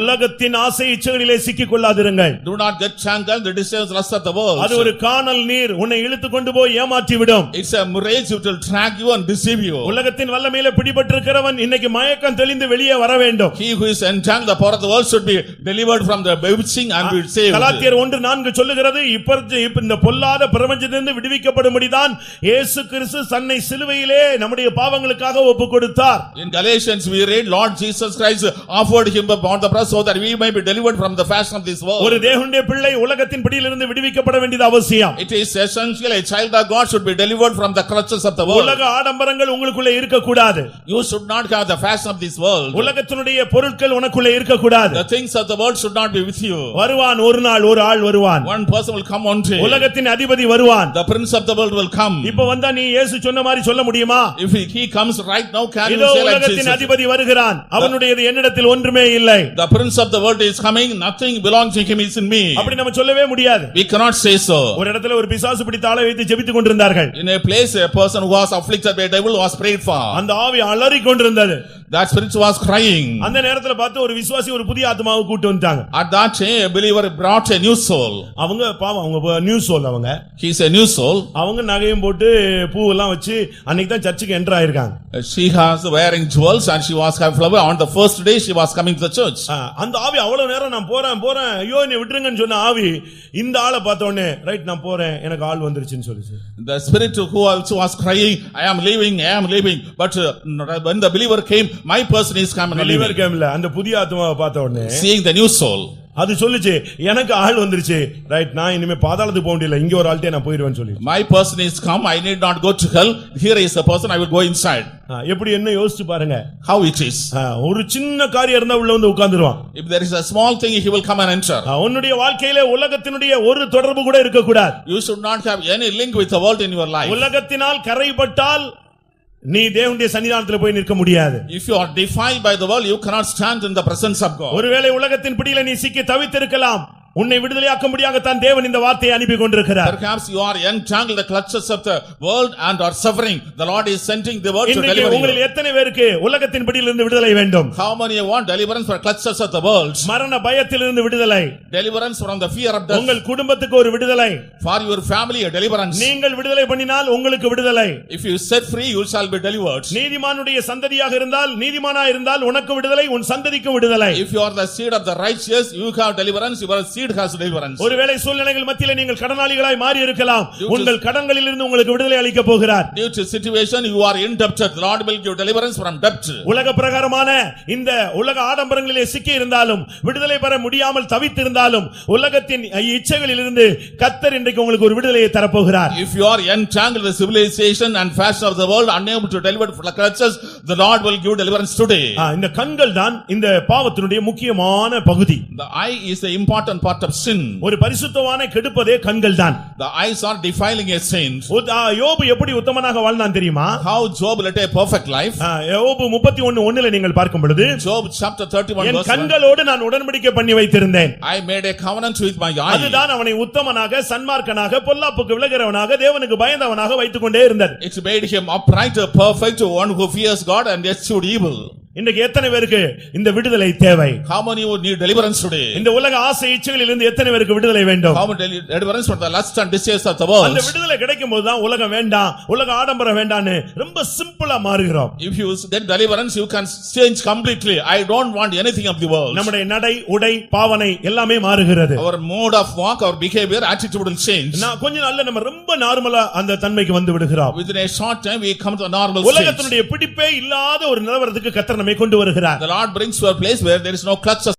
உலகத்தின் ஆசை இச்சைகளிலே சிக்கிக் கொள்ளாதிருங்கள் Do not get tangled in the desires lust of the world. அது ஒரு காணல் நீர் உன்னை இழுத்து கொண்டு போய் ஏமாற்றி விடும் It's a mirage which will drag you and deceive you. உலகத்தின் வல்லமையில பிடிபட்டிருக்கிறவன் இன்னைக்கு மயக்கம் தெளிந்து வெளியே வர வேண்டும் He who is entangled the power of the world should be delivered from the bewitching and be saved. கலாத்தியர் ஒன்று நான்கு சொல்லுகிறது இப்ப இந்த பொல்லாத பிரபஞ்சத்திலிருந்து விடுவிக்கப்படும்படிதான் இயேசு கிறிஸ்து தன்னை சிலுவையிலே நம்முடைய பாவங்களுக்காக ஒப்பு கொடுத்தார் In Galatians we read Lord Jesus Christ offered him upon the cross so that we may be delivered from the fashion of this ஒரு world. தேவனுடைய பிள்ளை உலகத்தின் பிடியிலிருந்து விடுவிக்கப்பட வேண்டியது அவசியம் It is essential a child of God should be delivered from the clutches of the world. உலக ஆடம்பரங்கள் உங்களுக்குள்ள இருக்கக்கூடாது You should not have the fashion of this world. உலகத்தினுடைய பொருட்கள் உனக்குள்ள இருக்கக்கூடாது The things of the world should not be with you. வருவான் ஒரு நாள் ஒரு ஆள் வருவான் One person will come one day. உலகத்தின் அதிபதி வருவான் The prince of the world will come. இப்ப வந்தா நீ இயேசு சொன்ன மாதிரி சொல்ல முடியுமா If he, comes right now, can you say like உலகத்தின் Jesus? அதிபதி வருகிறான் அவனுடையது என்னிடத்தில் ஒன்றுமே இல்லை The prince of the world is coming, nothing belongs to him is in me. அப்படி நம்ம சொல்லவே முடியாது We cannot say so. ஒரு இடத்துல ஒரு பிசாசு பிடித்த ஆளை வைத்து ஜெபித்துக் கொண்டிருந்தார்கள் In a place, a person who was afflicted by a devil was prayed for. அந்த ஆவி அலறி கொண்டிருந்தது That spirit was crying. அந்த நேரத்துல பார்த்து ஒரு விசுவாசி ஒரு புதிய ஆத்மாவை கூட்டு வந்துட்டாங்க At that day, a believer brought a new soul. அவங்க பாவம் அவங்க நியூஸ் சொல் அவங்க He's a new soul. அவங்க நகையும் போட்டு பூவெல்லாம் வச்சு அன்னைக்கு தான் சர்ச்சுக்கு என்டர் ஆயிருக்காங்க Uh, She has wearing jewels and she was having flower. On the first day, she was coming to the church. அந்த ஆவி அவ்வளவு நேரம் நான் போறேன் போறேன் ஐயோ என்னை விட்டுருங்கன்னு சொன்ன ஆவி இந்த ஆளை பார்த்த உடனே ரைட் நான் போறேன் எனக்கு ஆள் வந்துருச்சுன்னு சொல்லுச்சு The spirit who also was crying, I am leaving, I am leaving. But uh, when the believer came, my person is coming and வெளிவர் leaving. கேம்ல அந்த புதிய ஆத்மாவை பார்த்த உடனே Seeing the new soul. அது சொல்லுச்சு எனக்கு ஆள் வந்துருச்சு ரைட் நான் இனிமே பாதாளத்துக்கு போக முடியல இங்க ஒரு ஆள்கிட்டே நான் போயிருவேன்னு சொல்லி My person is come, I need not go to hell. Here is a person, I will go inside. ஆ, எப்படி என்ன யோசிச்சு பாருங்க How it is. ஆ, ஒரு சின்ன காரியம் இருந்தா உள்ள வந்து உட்கார்ந்துருவான் If there is a small thing, he will come and enter. ஆ, உன்னுடைய வாழ்க்கையில உலகத்தினுடைய ஒரு தொடர்பு கூட இருக்கக்கூடாது You should not have any link with the world in your life. உலகத்தினால் கரைப்பட்டால் நீ தேவனுடைய சன்னிதானத்துல போய் நிற்க முடியாது If you are defiled by the world, you cannot stand in the presence of God. ஒருவேளை உலகத்தின் பிடியில நீ சிக்கி தவித்திருக்கலாம் உன்னை விடுதலையாக்கும்படியாகத்தான் தேவன் இந்த வார்த்தையை அனுப்பி கொண்டிருக்கிறார் Perhaps you are entangled the clutches of the world and are suffering. The Lord is sending the word to deliver உங்களில் you. எத்தனை பேருக்கு உலகத்தின் பிடியிலிருந்து விடுதலை வேண்டும் How many want deliverance from clutches of the world? மரண பயத்திலிருந்து விடுதலை Deliverance from the fear of death. உங்கள் குடும்பத்துக்கு ஒரு விடுதலை For your family, a deliverance. நீங்கள் விடுதலை பண்ணினால் உங்களுக்கு விடுதலை If you set free, you shall be delivered. நீதிமானுடைய சந்ததியாக இருந்தால் நீதிமானா இருந்தால் உனக்கு விடுதலை உன் சந்ததிக்கும் விடுதலை If you are the seed of the righteous, you have deliverance. Your seed has deliverance. ஒருவேளை சூழ்நிலைகள் மத்தியில நீங்கள் கடனாளிகளாய் மாறி இருக்கலாம் உங்கள் கடன்களில் இருந்து உங்களுக்கு விடுதலை அளிக்க போகிறார் Due to situation, you are indebted. The Lord will give deliverance from debt. உலக பிரகாரமான இந்த உலக ஆடம்பரங்களிலே சிக்கி இருந்தாலும் விடுதலை பெற முடியாமல் தவித்திருந்தாலும் உலகத்தின் இச்சைகளில் இருந்து கத்தர் இன்றைக்கு உங்களுக்கு ஒரு விடுதலையை தரப்போகிறார் If you are entangled in the civilization and fashion of the world, unable to deliver from the clutches, the Lord will give deliverance today. ஆ, இந்த கண்கள் தான் இந்த பாவத்தினுடைய முக்கியமான பகுதி The eye is the important part of sin. ஒரு பரிசுத்தவான கெடுப்பதே கண்கள் தான் The eyes are defiling a saint. யோபு எப்படி உத்தமனாக வாழ்ந்தான் தெரியுமா How Job led a perfect life. யோபு முப்பத்தி ஒன்னு ஒண்ணுல நீங்கள் பார்க்கும் பொழுது Job chapter 31 என் verse 1. கண்களோடு நான் உடன்படிக்கை பண்ணி வைத்திருந்தேன் I made a covenant with my eye. அதுதான் அவனை உத்தமனாக சன்மார்க்கனாக பொல்லாப்புக்கு விலகிறவனாக தேவனுக்கு பயந்தவனாக வைத்துக் கொண்டே இருந்தது It made him upright, perfect, one who fears God and eschewed evil. இன்றைக்கு எத்தனை பேருக்கு இந்த விடுதலை தேவை How many would need deliverance today? இந்த உலக ஆசை இச்சைகளில் இருந்து எத்தனை பேருக்கு விடுதலை வேண்டும் How many deli- deliverance from the lust and desires of the world? அந்த விடுதலை கிடைக்கும் போதுதான் உலகம் வேண்டாம் உலக ஆடம்பரம் வேண்டான்னு ரொம்ப சிம்பிளா மாறுகிறோம் If you get deliverance, you can change completely. I don't want anything of the world. நம்முடைய நடை உடை பாவனை எல்லாமே மாறுகிறது Our mode of walk, our behavior, attitude will change. நான் கொஞ்ச நாள்ல நம்ம ரொம்ப நார்மலா அந்த தன்மைக்கு வந்து விடுகிறோம் Within a short time, we come to a normal state. உலகத்தினுடைய பிடிப்பே இல்லாத ஒரு நிலவரத்துக்கு கத்தர் கொண்டு வருகிறார் The Lord brings to a place where there is no clutch